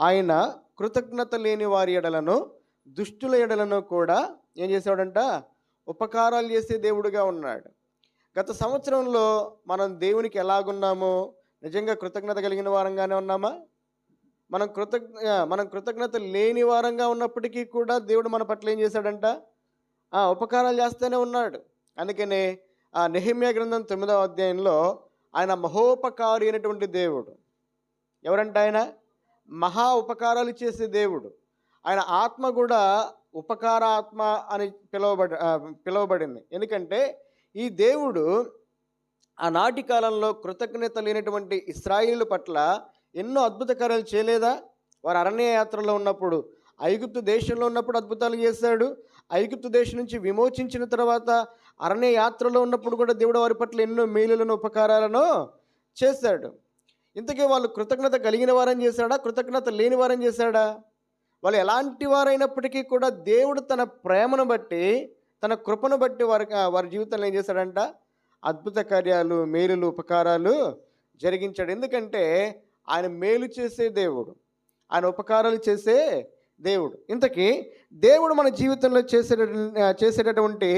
ఆయన కృతజ్ఞత లేని వారి ఎడలను దుష్టుల ఎడలను కూడా ఏం చేసేవాడంట? ఉపకారాలు చేసే దేవుడుగా ఉన్నాడు. గత సంవత్సరంలో మనం దేవునికి ఎలాగున్నామో? నిజంగా కృతజ్ఞత కలిగిన వారంగానే ఉన్నామా? మనం కృతజ్ఞ మనం కృతజ్ఞత లేని వారంగా ఉన్నప్పటికీ కూడా దేవుడు మన పట్ల ఏం చేశాడంట? ఉపకారాలు చేస్తూనే ఉన్నాడు. అందుకనే ఆ నెహిమ్య గ్రంథం తొమ్మిదవ అధ్యాయంలో ఆయన మహోపకారి అయినటువంటి దేవుడు. ఎవరంటే ఆయన? మహా ఉపకారాలు చేసే దేవుడు. ఆయన ఆత్మ కూడా ఉపకార ఆత్మ అని పిలువబడి పిలువబడింది. ఎందుకంటే ఈ దేవుడు ఆనాటి కాలంలో కృతజ్ఞత లేనటువంటి ఇస్రాయిల్ పట్ల ఎన్నో అద్భుత కార్యాలు చేయలేదా? వారు అరణ్య యాత్రలో ఉన్నప్పుడు ఐగుప్తు దేశంలో ఉన్నప్పుడు అద్భుతాలు చేశాడు. ఐగుప్తు దేశం నుంచి విమోచించిన తర్వాత అరణ్య యాత్రలో ఉన్నప్పుడు కూడా దేవుడు వారి పట్ల ఎన్నో మేలులను ఉపకారాలను చేశాడు. ఇంతకీ వాళ్ళు కృతజ్ఞత కలిగిన వారని చేశాడా? కృతజ్ఞత లేని వారని చేశాడా? వాళ్ళు ఎలాంటి వారైనప్పటికీ కూడా దేవుడు తన ప్రేమను బట్టి తన కృపను బట్టి వారి వారి జీవితంలో ఏం చేశాడంట? అద్భుత కార్యాలు మేలులు ఉపకారాలు జరిగించాడు. ఎందుకంటే ఆయన మేలు చేసే దేవుడు. ఆయన ఉపకారాలు చేసే దేవుడు. ఇంతకీ దేవుడు మన జీవితంలో చేసే చేసేటటువంటి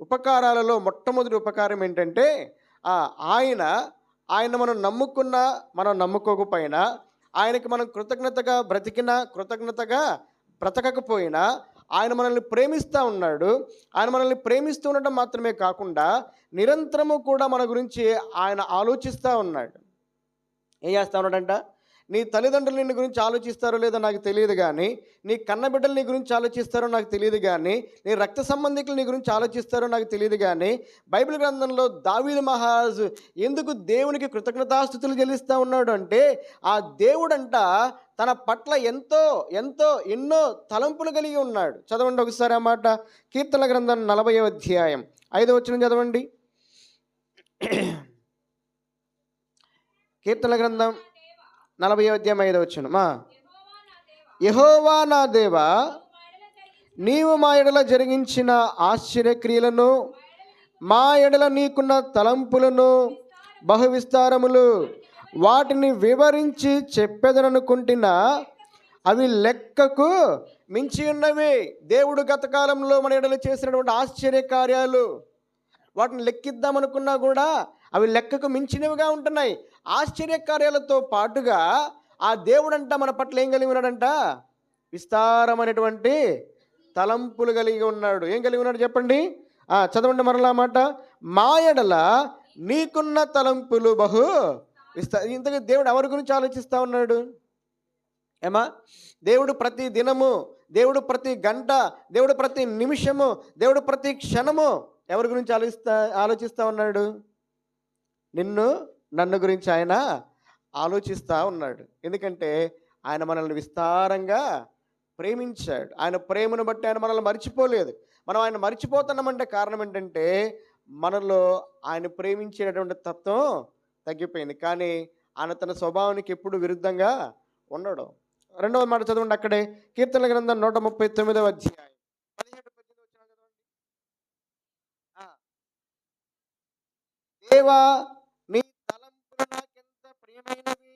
ఉపకారాలలో మొట్టమొదటి ఉపకారం ఏంటంటే ఆ, ఆయన ఆయన మనం నమ్ముకున్నా మనం నమ్ముకోకపోయినా ఆయనకి మనం కృతజ్ఞతగా బ్రతికినా కృతజ్ఞతగా బ్రతకకపోయినా ఆయన మనల్ని ప్రేమిస్తూ ఉన్నాడు. ఆయన మనల్ని ప్రేమిస్తూ ఉండటం మాత్రమే కాకుండా నిరంతరము కూడా మన గురించి ఆయన ఆలోచిస్తూ ఉన్నాడు. ఏం చేస్తూ ఉన్నాడంట? నీ తల్లిదండ్రులు నిన్ను గురించి ఆలోచిస్తారో లేదో నాకు తెలియదు కానీ నీ కన్నబిడ్డలు నీ గురించి ఆలోచిస్తారో నాకు తెలియదు కానీ నీ రక్త సంబంధికులు నీ గురించి ఆలోచిస్తారో నాకు తెలియదు కానీ బైబిల్ గ్రంథంలో దావీదు మహారాజు ఎందుకు దేవునికి కృతజ్ఞతాస్థుతులు చెల్లిస్తూ ఉన్నాడు అంటే ఆ దేవుడంట తన పట్ల ఎంతో ఎంతో ఎన్నో తలంపులు కలిగి ఉన్నాడు. చదవండి ఒకసారి ఆ మాట. కీర్తన గ్రంథం నలభై అధ్యాయం. ఐదో వచ్చిన చదవండి. కీర్తన గ్రంథం నలభై అధ్యాయం ఐదో వచ్చిన మా. యహోవా నా దేవా నీవు మా ఎడల జరిగించిన ఆశ్చర్యక్రియలను మా ఎడల నీకున్న తలంపులను బహువిస్తారములు వాటిని వివరించి చెప్పెదననుకుంటున్నా అవి లెక్కకు మించి ఉన్నవి. దేవుడు గతకాలంలో మన ఎడలు చేసినటువంటి ఆశ్చర్య కార్యాలు వాటిని లెక్కిద్దామనుకున్నా కూడా అవి లెక్కకు మించినవిగా ఉంటున్నాయి. ఆశ్చర్య కార్యాలతో పాటుగా ఆ దేవుడంట మన పట్ల ఏం కలిగి ఉన్నాడంట? విస్తారమైనటువంటి తలంపులు కలిగి ఉన్నాడు. ఏం కలిగి ఉన్నాడు చెప్పండి? ఆ, చదవండి మరలా మాట. మాయడల నీకున్న తలంపులు బహు విస్తా ఇంతగా దేవుడు ఎవరి గురించి ఆలోచిస్తూ ఉన్నాడు? ఏమా? దేవుడు ప్రతి దినము దేవుడు ప్రతి గంట దేవుడు ప్రతి నిమిషము దేవుడు ప్రతి క్షణము ఎవరి గురించి ఆలోచిస్తా ఆలోచిస్తూ ఉన్నాడు? నిన్ను నన్ను గురించి ఆయన ఆలోచిస్తూ ఉన్నాడు. ఎందుకంటే ఆయన మనల్ని విస్తారంగా ప్రేమించాడు. ఆయన ప్రేమను బట్టి ఆయన మనల్ని మర్చిపోలేదు. మనం ఆయన మర్చిపోతున్నామంటే కారణం ఏంటంటే మనలో ఆయన ప్రేమించేటటువంటి తత్వం తగ్గిపోయింది. కానీ ఆయన తన స్వభావానికి ఎప్పుడు విరుద్ధంగా ఉండడం. రెండవ మాట చదవండి అక్కడే. కీర్తన గ్రంథం నూట ముప్పై తొమ్మిదవ అధ్యాయం. దేవా ప్రియమైనవి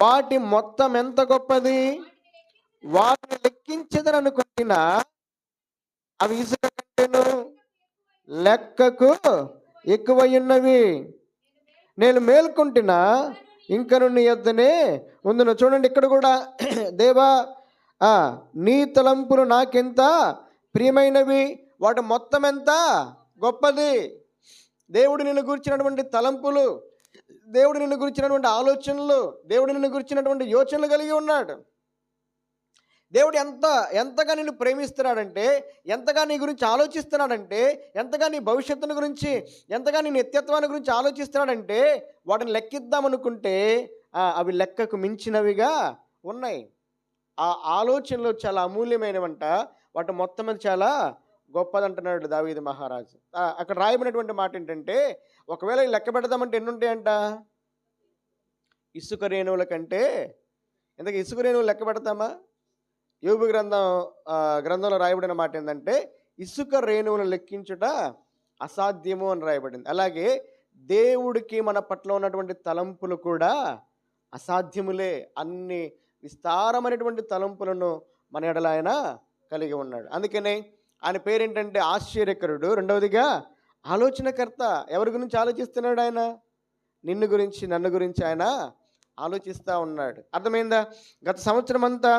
వాటి మొత్తం ఎంత గొప్పది? వాటిని లెక్కించదని అనుకుంటున్నా అవి ఇసుక కంటేను లెక్కకు ఎక్కువయున్నవి. నేను మేల్కొంటున్నా ఇంకను నీ యొద్దనే ఉందును. చూడండి ఇక్కడ కూడా దేవా ఆ, నీ తలంపులు నాకెంత ప్రియమైనవి? వాటి మొత్తం ఎంత గొప్పది? దేవుడు నిన్ను గూర్చినటువంటి తలంపులు దేవుడు నిన్ను గురించినటువంటి ఆలోచనలు దేవుడు నిన్ను గురించినటువంటి యోచనలు కలిగి ఉన్నాడు. దేవుడు ఎంత ఎంతగా నిన్ను ప్రేమిస్తున్నాడంటే ఎంతగా నీ గురించి ఆలోచిస్తున్నాడంటే ఎంతగా నీ భవిష్యత్తును గురించి ఎంతగా నీ నిత్యత్వాన్ని గురించి ఆలోచిస్తున్నాడంటే వాటిని లెక్కిద్దామనుకుంటే అవి లెక్కకు మించినవిగా ఉన్నాయి. ఆ ఆలోచనలు చాలా అమూల్యమైనవంట. వాటి మొత్తం చాలా గొప్పదంటున్నాడు దావీది మహారాజు. అక్కడ రాయబడినటువంటి మాట ఏంటంటే ఒకవేళ లెక్క పెడదామంటే ఎన్ని ఉంటాయంట ఇసుక రేణువుల కంటే. ఇంతకు ఇసుక రేణువులు లెక్క పెడతామా? యోగు గ్రంథం గ్రంథంలో రాయబడిన మాట ఏంటంటే ఇసుక రేణువులను లెక్కించుట అసాధ్యము అని రాయబడింది. అలాగే దేవుడికి మన పట్ల ఉన్నటువంటి తలంపులు కూడా అసాధ్యములే. అన్ని విస్తారమైనటువంటి తలంపులను మన ఎడల ఆయన కలిగి ఉన్నాడు. అందుకనే ఆయన పేరేంటంటే ఆశ్చర్యకరుడు. రెండవదిగా ఆలోచనకర్త ఎవరి గురించి ఆలోచిస్తున్నాడు ఆయన? నిన్ను గురించి నన్ను గురించి ఆయన ఆలోచిస్తూ ఉన్నాడు. అర్థమైందా? గత సంవత్సరం అంతా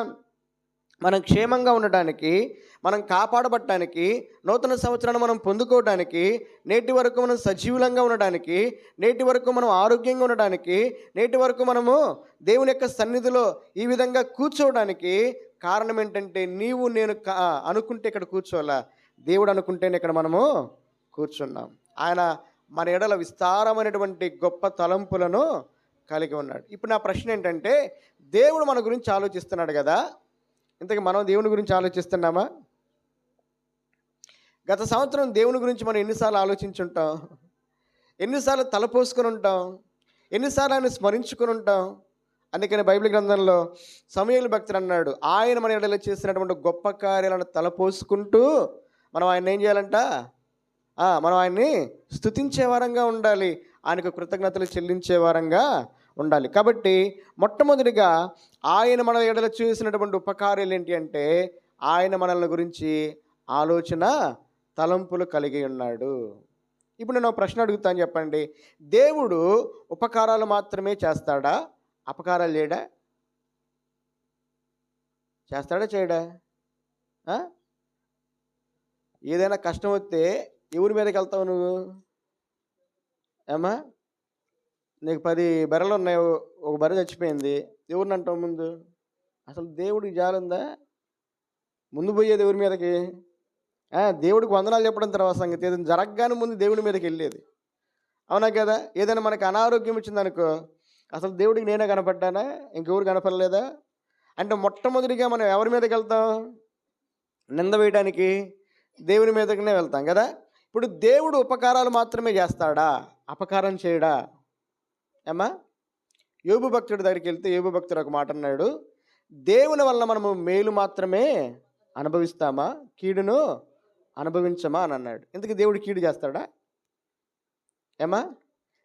మనం క్షేమంగా ఉండటానికి మనం కాపాడబట్టడానికి నూతన సంవత్సరాన్ని మనం పొందుకోవడానికి నేటి వరకు మనం సజీవులంగా ఉండడానికి నేటి వరకు మనం ఆరోగ్యంగా ఉండడానికి నేటి వరకు మనము దేవుని యొక్క సన్నిధిలో ఈ విధంగా కూర్చోవడానికి కారణం ఏంటంటే నీవు నేను అనుకుంటే ఇక్కడ కూర్చోవాలా. దేవుడు అనుకుంటేనే ఇక్కడ మనము కూర్చున్నాం. ఆయన మన ఎడల విస్తారమైనటువంటి గొప్ప తలంపులను కలిగి ఉన్నాడు. ఇప్పుడు నా ప్రశ్న ఏంటంటే దేవుడు మన గురించి ఆలోచిస్తున్నాడు కదా? ఇంతకు మనం దేవుని గురించి ఆలోచిస్తున్నామా? గత సంవత్సరం దేవుని గురించి మనం ఎన్నిసార్లు ఆలోచించుంటాం? ఎన్నిసార్లు తలపోసుకొని ఉంటాం? ఎన్నిసార్లు ఆయన స్మరించుకొని ఉంటాం? అందుకని బైబిల్ గ్రంథంలో సమయంలో భక్తుడు అన్నాడు. ఆయన మన ఎడలో చేసినటువంటి గొప్ప కార్యాలను తలపోసుకుంటూ మనం ఆయన ఏం చేయాలంట? మనం ఆయన్ని స్తుతించే వారంగా ఉండాలి. ఆయనకు కృతజ్ఞతలు చెల్లించే వారంగా ఉండాలి. కాబట్టి మొట్టమొదటిగా ఆయన మన ఎడల చేసినటువంటి ఉపకార్యాలు ఏంటి అంటే ఆయన మనల్ని గురించి ఆలోచన తలంపులు కలిగి ఉన్నాడు. ఇప్పుడు నేను ఒక ప్రశ్న అడుగుతాను చెప్పండి. దేవుడు ఉపకారాలు మాత్రమే చేస్తాడా? అపకారాలు చేయడా? చేస్తాడా చేయడా? ఏదైనా కష్టం వస్తే ఎవరి మీదకి వెళ్తావు నువ్వు? ఏమా నీకు పది బర్రెలు ఉన్నాయి ఒక బర్రె చచ్చిపోయింది. ఎవరిని అంటావు ముందు? అసలు దేవుడికి జాలుందా? ముందు పోయేది ఎవరి మీదకి? దేవుడికి వందనాలు చెప్పడం తర్వాత సంగతి. ఏదైనా జరగగానే ముందు దేవుడి మీదకి వెళ్ళేది. అవునా కదా? ఏదైనా మనకు అనారోగ్యం వచ్చిందనుకో అసలు దేవుడికి నేనే కనపడ్డానా? ఇంకెవరు కనపడలేదా? అంటే మొట్టమొదటిగా మనం ఎవరి మీదకి వెళ్తాం? నింద వేయడానికి దేవుని మీదకినే వెళ్తాం కదా? ఇప్పుడు దేవుడు ఉపకారాలు మాత్రమే చేస్తాడా? అపకారం చేయడా? ఏమ్మా? యోబు భక్తుడి దగ్గరికి వెళ్తే యోబు భక్తుడు ఒక మాట అన్నాడు దేవుని వల్ల మనము మేలు మాత్రమే అనుభవిస్తామా? కీడును అనుభవించమా? అని అన్నాడు. ఎందుకు దేవుడు కీడు చేస్తాడా? ఏమా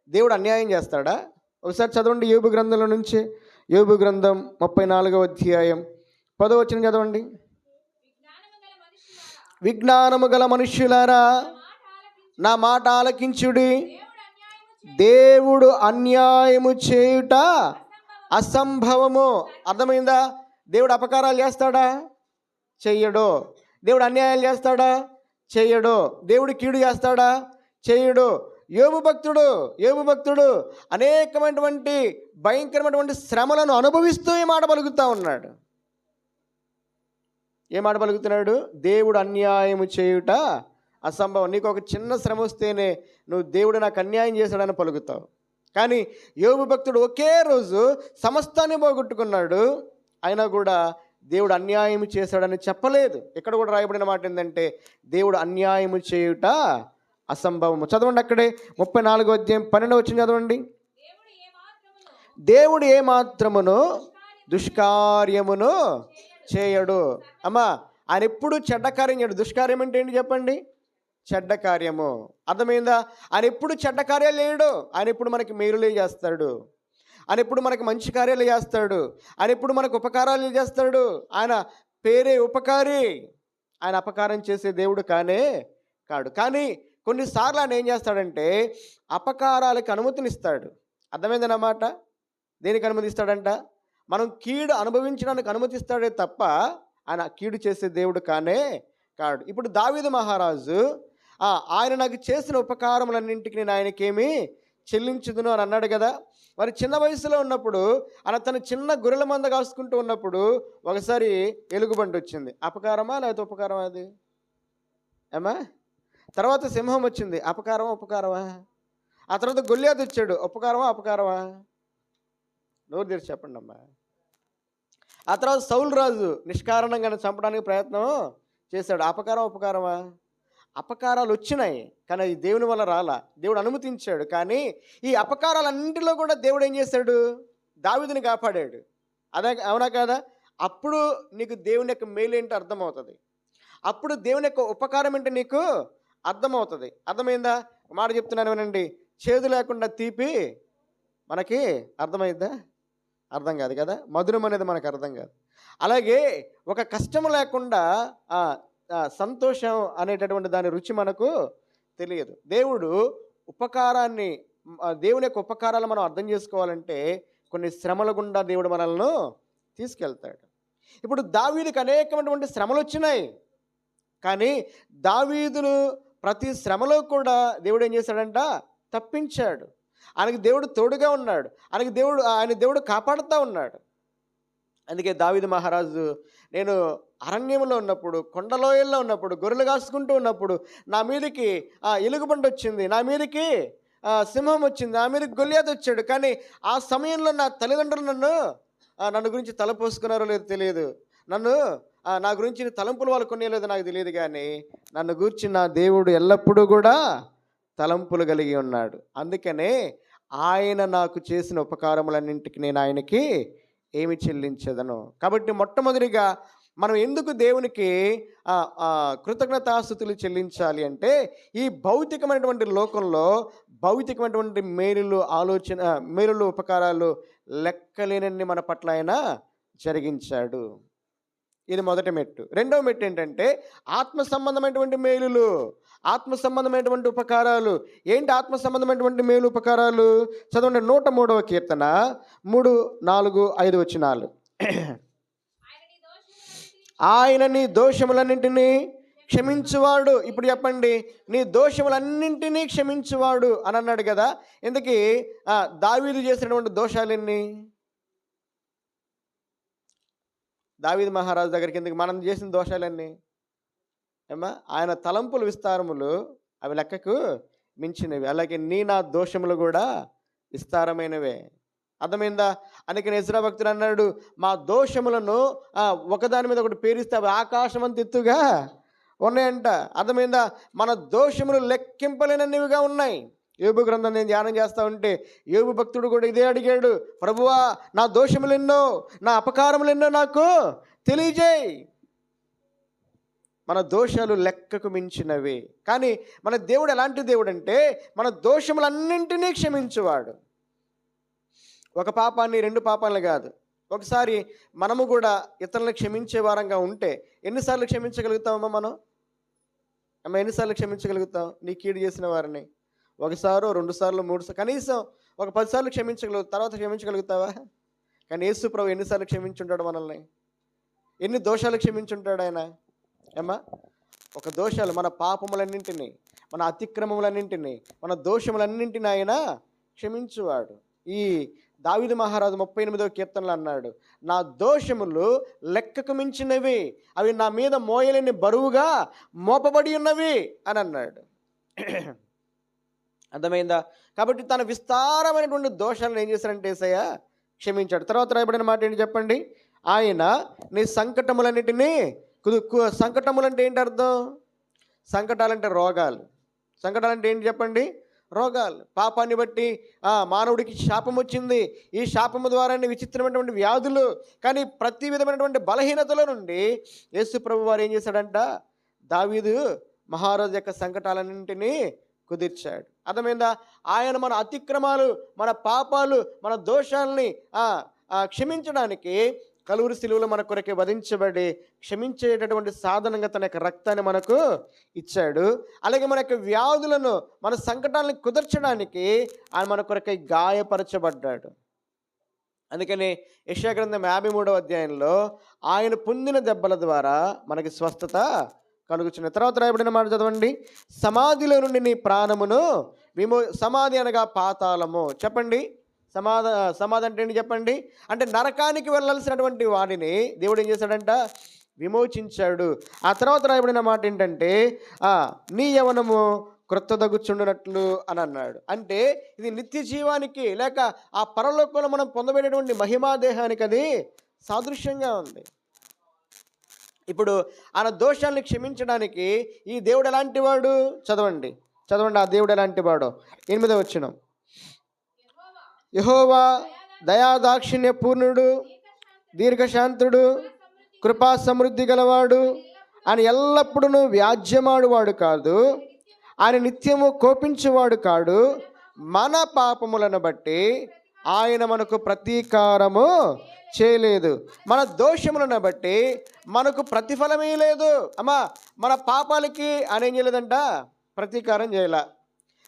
దేవుడు అన్యాయం చేస్తాడా? ఒకసారి చదవండి యోబు గ్రంథంలో నుంచి. యోబు గ్రంథం ముప్పై నాలుగవ అధ్యాయం. పదవచ్చిన చదవండి. విజ్ఞానము గల మనుష్యులారా నా మాట ఆలకించుడి. దేవుడు అన్యాయము చేయుట అసంభవము. అర్థమైందా? దేవుడు అపకారాలు చేస్తాడా? చెయ్యడు. దేవుడు అన్యాయాలు చేస్తాడా? చెయ్యడు. దేవుడు కీడు చేస్తాడా? చెయ్యడు. యోబు భక్తుడు యోబు భక్తుడు అనేకమైనటువంటి భయంకరమైనటువంటి శ్రమలను అనుభవిస్తూ ఈ మాట పలుకుతూ ఉన్నాడు. ఏ మాట పలుకుతున్నాడు? దేవుడు అన్యాయము చేయుట అసంభవం. నీకు ఒక చిన్న శ్రమ వస్తేనే నువ్వు దేవుడు నాకు అన్యాయం చేశాడని పలుకుతావు. కానీ యోగు భక్తుడు ఒకే రోజు సమస్తాన్ని పోగొట్టుకున్నాడు. అయినా కూడా దేవుడు అన్యాయం చేశాడని చెప్పలేదు. ఇక్కడ కూడా రాయబడిన మాట ఏంటంటే దేవుడు అన్యాయము చేయుట అసంభవము. చదవండి అక్కడే. ముప్పై నాలుగో అధ్యాయం పన్నెండు వచ్చింది చదవండి. దేవుడు ఏ మాత్రమును దుష్కార్యమును చేయడు. అమ్మా ఆయన ఎప్పుడు చెడ్డ కార్యం చేయడు. దుష్కార్యం అంటే ఏంటి చెప్పండి? చెడ్డ కార్యము. అర్థమైందా? ఆయన ఎప్పుడు చెడ్డ కార్యాలు చేయడు. ఆయన ఎప్పుడు మనకి మేలులే చేస్తాడు. ఆయన ఎప్పుడు మనకి మంచి కార్యాలు చేస్తాడు. ఆయన ఎప్పుడు మనకు ఉపకారాలు చేస్తాడు. ఆయన పేరే ఉపకారి. ఆయన అపకారం చేసే దేవుడు కానే కాడు. కానీ కొన్నిసార్లు ఆయన ఏం చేస్తాడంటే అపకారాలకు అనుమతినిస్తాడు. అర్థమైందన్నమాట దేనికి అనుమతిస్తాడంట? మనం కీడు అనుభవించడానికి అనుమతిస్తాడే తప్ప ఆయన కీడు చేసే దేవుడు కానే కాడు. ఇప్పుడు దావీదు మహారాజు ఆయన నాకు చేసిన ఉపకారములన్నింటికి నేను ఆయనకేమి చెల్లించుదును అని అన్నాడు కదా. మరి చిన్న వయసులో ఉన్నప్పుడు ఆయన తన చిన్న గొర్రెల మంద కాసుకుంటూ ఉన్నప్పుడు ఒకసారి ఎలుగుబంటి వచ్చింది. అపకారమా లేకపోతే ఉపకారమా అది? ఏమా తర్వాత సింహం వచ్చింది. అపకారమా ఉపకారమా? ఆ తర్వాత గొల్లియాత్ వచ్చాడు ఉపకారమా అపకారమా? నోరు తెరిచి చెప్పండి అమ్మా ఆ తర్వాత సౌలు రాజు నిష్కారణంగా చంపడానికి ప్రయత్నం చేశాడు. అపకారం ఉపకారమా? అపకారాలు వచ్చినాయి కానీ అది దేవుని వల్ల రాలా. దేవుడు అనుమతించాడు కానీ ఈ అపకారాలన్నింటిలో కూడా దేవుడు ఏం చేశాడు? దావిదిని కాపాడాడు. అదే అవునా కాదా? అప్పుడు నీకు దేవుని యొక్క మేలు ఏంటో అర్థమవుతుంది. అప్పుడు దేవుని యొక్క ఉపకారం ఏంటో నీకు? అర్థమవుతుంది. అర్థమైందా? మాట చెప్తున్నాను వినండి. చేదు లేకుండా తీపి మనకి అర్థమైందా అర్థం కాదు కదా? మధురం అనేది మనకు అర్థం కాదు. అలాగే ఒక కష్టం లేకుండా సంతోషం అనేటటువంటి దాని రుచి మనకు తెలియదు. దేవుడు ఉపకారాన్ని దేవుని యొక్క ఉపకారాలు మనం అర్థం చేసుకోవాలంటే కొన్ని శ్రమల గుండా దేవుడు మనల్ని తీసుకెళ్తాడు. ఇప్పుడు దావీదుకి అనేకమైనటువంటి శ్రమలు వచ్చినాయి కానీ దావీదును ప్రతి శ్రమలో కూడా దేవుడు ఏం చేశాడంట? తప్పించాడు. ఆయనకి దేవుడు తోడుగా ఉన్నాడు. ఆయనకి దేవుడు ఆయన దేవుడు కాపాడుతూ ఉన్నాడు. అందుకే దావిద మహారాజు నేను అరణ్యంలో ఉన్నప్పుడు కొండలోయల్లో ఉన్నప్పుడు గొర్రెలు కాసుకుంటూ ఉన్నప్పుడు నా మీదకి ఆ వచ్చింది. నా మీదకి సింహం వచ్చింది. నా మీదకి గొల్లియాత వచ్చాడు. కానీ ఆ సమయంలో నా తల్లిదండ్రులు నన్ను నన్ను గురించి తలపోసుకున్నారో లేదో తెలియదు. నన్ను నా గురించి తలంపులు వాళ్ళు కొనేలేదో నాకు తెలియదు కానీ నన్ను గురించి నా దేవుడు ఎల్లప్పుడూ కూడా తలంపులు కలిగి ఉన్నాడు. అందుకనే ఆయన నాకు చేసిన ఉపకారములన్నింటికి నేను ఆయనకి ఏమి చెల్లించదను. కాబట్టి మొట్టమొదటిగా మనం ఎందుకు దేవునికి కృతజ్ఞతాస్థుతులు చెల్లించాలి అంటే ఈ భౌతికమైనటువంటి లోకంలో భౌతికమైనటువంటి మేలులు ఆలోచన మేలులు ఉపకారాలు లెక్కలేనన్ని మన పట్ల ఆయన జరిగించాడు. ఇది మొదటి మెట్టు. రెండవ మెట్టు ఏంటంటే ఆత్మ సంబంధమైనటువంటి మేలులు ఆత్మ సంబంధమైనటువంటి ఉపకారాలు. ఏంటి ఆత్మ సంబంధమైనటువంటి మేలు ఉపకారాలు? చదవండి నూట మూడవ కీర్తన. మూడు నాలుగు ఐదు వచ్చినాలు ఆయన నీ దోషములన్నింటినీ క్షమించువాడు. ఇప్పుడు చెప్పండి నీ దోషములన్నింటినీ క్షమించువాడు అని అన్నాడు కదా. ఇందుకీ దావీదు చేసినటువంటి దోషాలన్నీ ఎన్ని దావీద్ మహారాజు దగ్గరికి ఎందుకు? మనం చేసిన దోషాలన్నీ. ఏమా ఆయన తలంపుల విస్తారములు అవి లెక్కకు మించినవి. అలాగే నీ నా దోషములు కూడా విస్తారమైనవే. అర్థమైందా? అందుకని ఇజ్రా భక్తుడు అన్నాడు మా దోషములను ఒకదాని మీద ఒకటి పేరిస్తే అవి ఆకాశం అంత ఎత్తుగా ఉన్నాయంట. అర్థమైందా? మన దోషములు లెక్కింపలేనన్నివిగా ఉన్నాయి. యోబు గ్రంథం నేను ధ్యానం చేస్తా ఉంటే యోబు భక్తుడు కూడా ఇదే అడిగాడు ప్రభువా నా దోషములు ఎన్నో నా అపకారములు ఎన్నో నాకు తెలియజేయి. మన దోషాలు లెక్కకు మించినవి. కానీ మన దేవుడు ఎలాంటి దేవుడు అంటే మన దోషములన్నింటినీ క్షమించువాడు. ఒక పాపాన్ని రెండు పాపాలను కాదు. ఒకసారి మనము కూడా ఇతరులను క్షమించే వారంగా ఉంటే ఎన్నిసార్లు క్షమించగలుగుతామమ్మా మనం? అమ్మ ఎన్నిసార్లు క్షమించగలుగుతాం? నీ కీడు చేసిన వారిని. ఒకసారో రెండు సార్లు మూడు సార్లు కనీసం ఒక పదిసార్లు క్షమించగలుగు తర్వాత క్షమించగలుగుతావా? కానీ యేసు ప్రభు ఎన్నిసార్లు క్షమించుంటాడు మనల్ని? ఎన్ని దోషాలు క్షమించుంటాడు ఆయన? ఏమ్మా? ఒక దోషాలు మన పాపములన్నింటినీ మన అతిక్రమములన్నింటినీ మన దోషములన్నింటినీ ఆయన క్షమించువాడు. ఈ దావిద మహారాజు ముప్పై ఎనిమిదో కీర్తనలు అన్నాడు నా దోషములు లెక్కకు మించినవి అవి నా మీద మోయలేని బరువుగా మోపబడి ఉన్నవి అని అన్నాడు. అర్థమైందా? కాబట్టి తన విస్తారమైనటువంటి దోషాలను ఏం చేశారంటే ఏసయ్య క్షమించాడు. తర్వాత రాయబడిన మాట ఏంటి చెప్పండి? ఆయన నీ సంకటములన్నిటినీ కుదు సంకటములంటే ఏంటి అర్థం? సంకటాలంటే రోగాలు. సంకటాలంటే ఏంటి చెప్పండి? రోగాలు. పాపాన్ని బట్టి ఆ, మానవుడికి శాపం వచ్చింది. ఈ శాపము ద్వారానే విచిత్రమైనటువంటి వ్యాధులు కానీ ప్రతి విధమైనటువంటి బలహీనతల నుండి యేసు ప్రభు వారు ఏం చేశాడంట? దావీదు మహారాజు యొక్క సంకటాలన్నింటినీ కుదిర్చాడు. అర్థమైందా? ఆయన మన అతిక్రమాలు మన పాపాలు మన దోషాలని క్షమించడానికి కలువురు శిలువలో మన కొరకే వధించబడి క్షమించేటటువంటి సాధనంగా తన యొక్క రక్తాన్ని మనకు ఇచ్చాడు. అలాగే మన యొక్క వ్యాధులను మన సంకటాలను కుదర్చడానికి ఆయన మన కొరకై గాయపరచబడ్డాడు. అందుకని యశాగ్రంథం యాభై మూడవ అధ్యాయంలో ఆయన పొందిన దెబ్బల ద్వారా మనకి స్వస్థత కలుగుచున్న. తర్వాత రాయబడిన మాట చదవండి. సమాధిలో నుండి నీ ప్రాణమును విమో సమాధి అనగా పాతాళము. చెప్పండి. సమాధ సమాధి అంటే ఏంటి చెప్పండి? అంటే నరకానికి వెళ్ళాల్సినటువంటి వాడిని దేవుడు ఏం చేశాడంట? విమోచించాడు. ఆ తర్వాత రాయబడిన మాట ఏంటంటే నీ యవనము క్రొత్తదగుచుండునట్లు అని అన్నాడు. అంటే ఇది నిత్య జీవానికి లేక ఆ పరలోకంలో మనం పొందబడినటువంటి మహిమా దేహానికి అది సాదృశ్యంగా ఉంది. ఇప్పుడు ఆయన దోషాలను క్షమించడానికి ఈ దేవుడు ఎలాంటి వాడు? చదవండి. చదవండి ఆ దేవుడు ఎలాంటి వాడు? ఎనిమిదో వచ్చిన యహోవా దయాదాక్షిణ్య పూర్ణుడు దీర్ఘశాంతుడు కృపా సమృద్ధి గలవాడు. ఆయన ఎల్లప్పుడూ వ్యాజ్యమాడువాడు కాదు. ఆయన నిత్యము కోపించేవాడు కాడు. మన పాపములను బట్టి ఆయన మనకు ప్రతీకారము చేయలేదు. మన దోషములను బట్టి మనకు ప్రతిఫలమే లేదు. అమ్మా మన పాపాలకి అని ఏం చేయలేదంట? ప్రతీకారం చేయాల.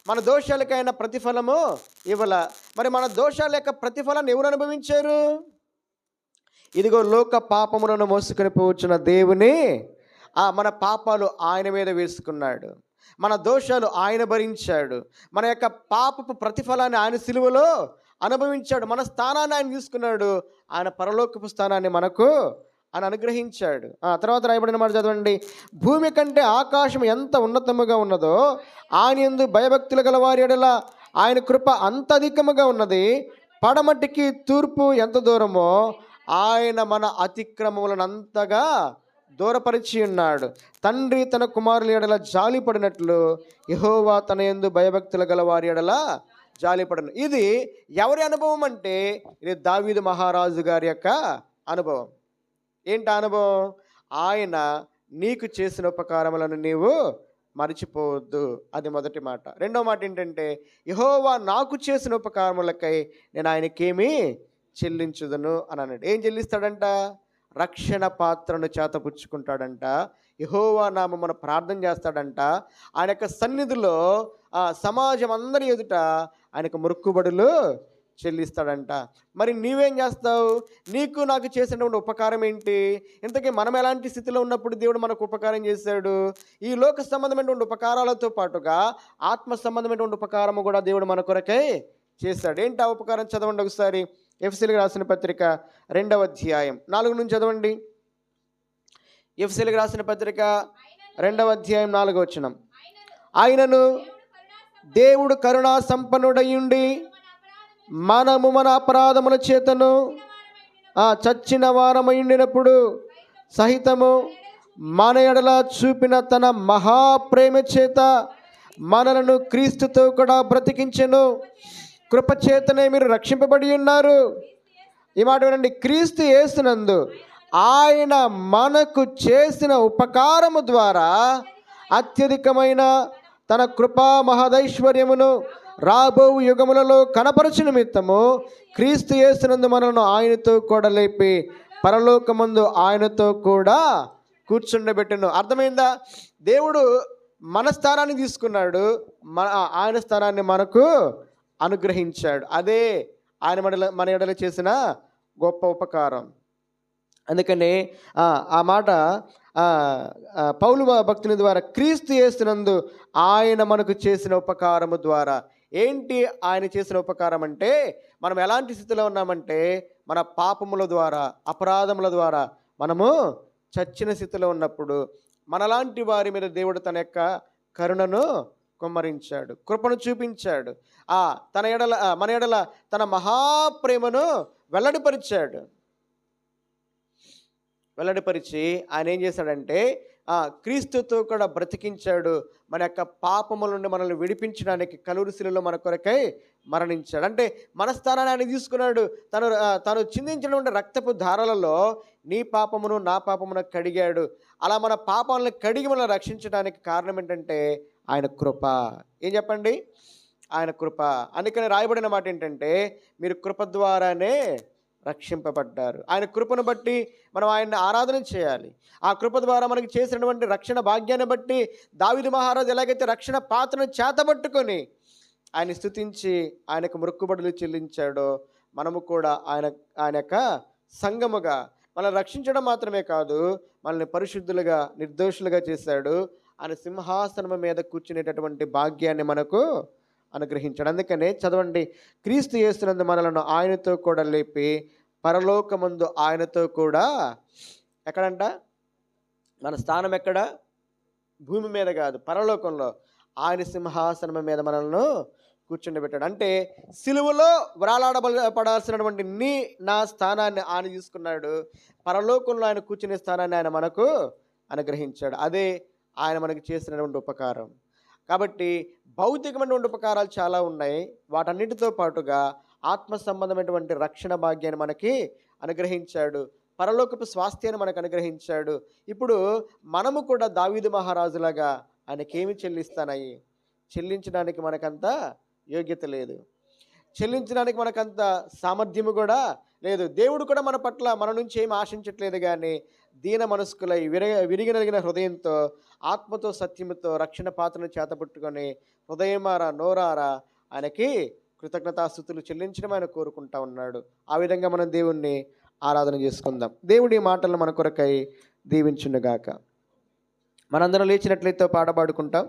మన దోషాలకైనా ప్రతిఫలము ఇవ్వాల. మరి మన దోషాల యొక్క ప్రతిఫలాన్ని ఎవరు అనుభవించారు? ఇదిగో లోక పాపములను మోసుకొని పోవచ్చున్న దేవుని ఆ మన పాపాలు ఆయన మీద వేసుకున్నాడు. మన దోషాలు ఆయన భరించాడు. మన యొక్క పాపపు ప్రతిఫలాన్ని ఆయన సిలువలో అనుభవించాడు. మన స్థానాన్ని ఆయన తీసుకున్నాడు. ఆయన పరలోకపు స్థానాన్ని మనకు ఆయన అనుగ్రహించాడు. ఆ తర్వాత రాయబడిన మాట చదవండి. భూమి కంటే ఆకాశం ఎంత ఉన్నతముగా ఉన్నదో ఆయన ఎందు భయభక్తులు గల వారి ఎడలా ఆయన కృప అంత అధికముగా ఉన్నది. పడమటికి తూర్పు ఎంత దూరమో ఆయన మన అతిక్రమములను అంతగా దూరపరిచి ఉన్నాడు. తండ్రి తన కుమారుల ఎడల జాలిపడినట్లు యహోవా తన ఎందు భయభక్తులు గల వారి ఎడల జాలిపడను ఇది ఎవరి అనుభవం అంటే ఇది దావీదు మహారాజు గారి యొక్క అనుభవం. ఏంటి అనుభవం? ఆయన నీకు చేసిన ఉపకారములను నీవు మర్చిపోవద్దు. అది మొదటి మాట. రెండో మాట ఏంటంటే యహోవా నాకు చేసిన ఉపకారములకై నేను ఆయనకేమీ చెల్లించుదను అని అన్నాడు. ఏం చెల్లిస్తాడంట? రక్షణ పాత్రను చేతపుచ్చుకుంటాడంట. యహోవా నామమున ప్రార్థన చేస్తాడంట. ఆయన యొక్క సన్నిధిలో ఆ సమాజం అందరి ఎదుట ఆయనకు మొక్కుబడులు చెల్లిస్తాడంట. మరి నీవేం చేస్తావు? నీకు నాకు చేసినటువంటి ఉపకారం ఏంటి? ఇంతకీ మనం ఎలాంటి స్థితిలో ఉన్నప్పుడు దేవుడు మనకు ఉపకారం చేశాడు? ఈ లోక సంబంధమైనటువంటి ఉపకారాలతో పాటుగా ఆత్మ సంబంధమైనటువంటి ఉపకారము కూడా దేవుడు మన కొరకై చేశాడు. ఏంటి ఆ ఉపకారం? చదవండి ఒకసారి. ఎఫ్సీలకు రాసిన పత్రిక రెండవ అధ్యాయం. నాలుగు నుంచి చదవండి. ఎఫ్సీలకు రాసిన పత్రిక రెండవ అధ్యాయం నాలుగవచనం ఆయనను దేవుడు కరుణా సంపన్నుడయ్యుండి మనము మన అపరాధముల చేతను ఆ చచ్చిన వారమైండినప్పుడు సహితము మన ఎడల చూపిన తన మహాప్రేమ చేత మనలను క్రీస్తుతో కూడా బ్రతికించెను. కృపచేతనే మీరు రక్షింపబడి ఉన్నారు. ఈ మాట వినండి. క్రీస్తు వేసినందు ఆయన మనకు చేసిన ఉపకారము ద్వారా అత్యధికమైన తన కృపా మహదైశ్వర్యమును రాబో యుగములలో కనపరచు నిమిత్తము క్రీస్తు యేసునందు మనను ఆయనతో కూడా లేపి పరలోకమందు ఆయనతో కూడా కూర్చుండబెట్టను. అర్థమైందా? దేవుడు మన స్థానాన్ని తీసుకున్నాడు. మన ఆయన స్థానాన్ని మనకు అనుగ్రహించాడు. అదే ఆయన మన మన ఎడల చేసిన గొప్ప ఉపకారం. అందుకని ఆ, మాట పౌలు భక్తుని ద్వారా క్రీస్తు చేసినందు ఆయన మనకు చేసిన ఉపకారము ద్వారా. ఏంటి ఆయన చేసిన ఉపకారం అంటే మనం ఎలాంటి స్థితిలో ఉన్నామంటే మన పాపముల ద్వారా అపరాధముల ద్వారా మనము చచ్చిన స్థితిలో ఉన్నప్పుడు మనలాంటి వారి మీద దేవుడు తన యొక్క కరుణను కుమ్మరించాడు కృపను చూపించాడు. ఆ తన ఎడల మన ఎడల తన మహాప్రేమను వెల్లడిపరిచాడు. వెల్లడిపరిచి ఆయన ఏం చేశాడంటే క్రీస్తుతో కూడా బ్రతికించాడు. మన యొక్క పాపముల నుండి మనల్ని విడిపించడానికి కలురుశిలలో మన కొరకై మరణించాడు. అంటే మన స్థానాన్ని ఆయన తీసుకున్నాడు. తను తను చిందించినటువంటి రక్తపు ధారలలో నీ పాపమును నా పాపమును కడిగాడు. అలా మన పాపాలను కడిగి మనల్ని రక్షించడానికి కారణం ఏంటంటే ఆయన కృప. ఏం చెప్పండి? ఆయన కృప. అందుకని రాయబడిన మాట ఏంటంటే మీరు కృప ద్వారానే రక్షింపబడ్డారు. ఆయన కృపను బట్టి మనం ఆయన్ని ఆరాధన చేయాలి. ఆ కృప ద్వారా మనకి చేసినటువంటి రక్షణ భాగ్యాన్ని బట్టి దావిదు మహారాజు ఎలాగైతే రక్షణ పాత్రను చేతబట్టుకొని ఆయన స్థుతించి ఆయనకు మొక్కుబడులు చెల్లించాడో మనము కూడా ఆయన ఆయన యొక్క సంగముగా మనల్ని రక్షించడం మాత్రమే కాదు మనల్ని పరిశుద్ధులుగా నిర్దోషులుగా చేశాడు. ఆయన సింహాసనం మీద కూర్చునేటటువంటి భాగ్యాన్ని మనకు అనుగ్రహించాడు. అందుకనే చదవండి. క్రీస్తు చేస్తున్నందు మనలను ఆయనతో కూడా లేపి పరలోకమందు ఆయనతో కూడా ఎక్కడంట? మన స్థానం ఎక్కడ? భూమి మీద కాదు పరలోకంలో. ఆయన సింహాసనం మీద మనల్ని కూర్చుండబెట్టాడు. అంటే సిలువలో వ్రాలాడబడాల్సినటువంటి నీ నా స్థానాన్ని ఆయన తీసుకున్నాడు. పరలోకంలో ఆయన కూర్చునే స్థానాన్ని ఆయన మనకు అనుగ్రహించాడు. అదే ఆయన మనకు చేసినటువంటి ఉపకారం. కాబట్టి భౌతికమైనటువంటి ఉపకారాలు చాలా ఉన్నాయి. వాటన్నిటితో పాటుగా ఆత్మ సంబంధమైనటువంటి రక్షణ భాగ్యాన్ని మనకి అనుగ్రహించాడు. పరలోకపు స్వాస్థ్యాన్ని మనకు అనుగ్రహించాడు. ఇప్పుడు మనము కూడా దావీదు మహారాజులాగా ఆయనకేమి చెల్లిస్తానయ్యి చెల్లించడానికి మనకంత యోగ్యత లేదు. చెల్లించడానికి మనకంత సామర్థ్యము కూడా లేదు. దేవుడు కూడా మన పట్ల మన నుంచి ఏమి ఆశించట్లేదు కానీ దీన మనస్కులై విరగ విరిగినలిగిన హృదయంతో ఆత్మతో సత్యముతో రక్షణ పాత్రను చేతపట్టుకొని హృదయమారా నోరారా ఆయనకి కృతజ్ఞతాస్థుతులు చెల్లించడం ఆయన కోరుకుంటా ఉన్నాడు. ఆ విధంగా మనం దేవుణ్ణి ఆరాధన చేసుకుందాం. దేవుడి మాటలను మన కొరకై దీవించుండగాక మనందరం లేచినట్లయితే పాట పాడుకుంటాం.